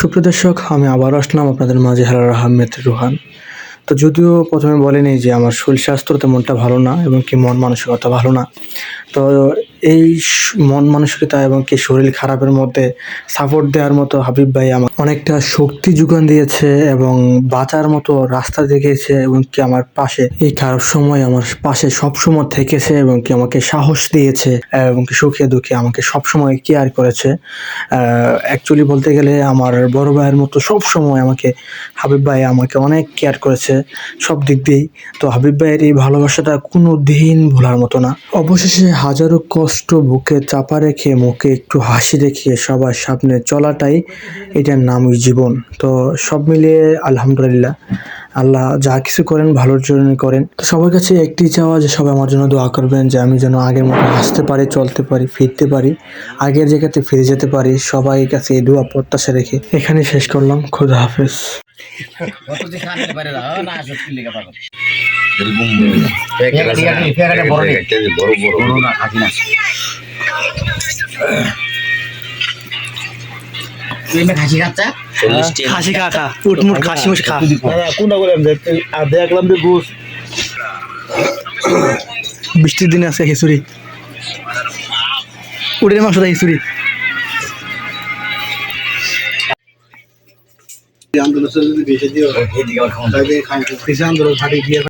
সুপ্রদর্শক, আমি আবার আসলাম আপনাদের মাঝে হারার আহমেদ রুহান। তো যদিও প্রথমে বলেনি যে আমার শরীর স্বাস্থ্য তেমনটা ভালো না এবং কি মন মানসিকতা ভালো না। তো এই মন মানসিকতা এবং কি শরীর খারাপের মধ্যে সাপোর্ট দেওয়ার মতো হাবিব ভাই আমার অনেকটা শক্তি যোগান দিয়েছে এবং বাঁচার মতো রাস্তা দেখিয়েছে এবং কি আমার পাশে এই খারাপ সময় আমার পাশে সবসময় থেকেছে এবং কি আমাকে সাহস দিয়েছে এবং কি সুখে দুঃখে আমাকে সবসময় কেয়ার করেছে। অ্যাকচুয়ালি বলতে গেলে আমার বড় ভাইয়ের মতো সব সময় আমাকে হাবিব ভাই আমাকে অনেক কেয়ার করেছে সব দিক দিয়েই। তো হাবিব ভাইয়ের এই ভালোবাসাটা কোনো দিন ভোলার মতো না। অবশেষে হাজারো কষ্ট বুকে চাপা রেখে, মুখে একটু হাসি রেখে সবার সামনে চলাটাই এটার নামই জীবন। তো সব মিলিয়ে আলহামদুলিল্লাহ, আল্লাহ যা কিছু করেন ভালোর জন্য করেন। তো সবার কাছে একটি চাওয়া যে সবাই আমার জন্য দোয়া করবেন, যে আমি যেন আগের মতো হাসতে পারি, চলতে পারি, ফিরতে পারি, আগের জায়গাতে ফিরে যেতে পারি। সবাই কাছে এই দোয়া প্রত্যাশা রেখে এখানে শেষ করলাম। খোদা হাফেজ। বড় বড় না। খাসি না তুই এমনি খাসি খাচ্ছা চল্লিশটি খাসি খা খা। উটমুট খাসি মুস খা। কোনটা করলাম আর দেখলাম যে গোস। বৃষ্টির দিনে আছে খিচুড়ি। উটের মাংস দেয় খিচুড়ি আন্দোলন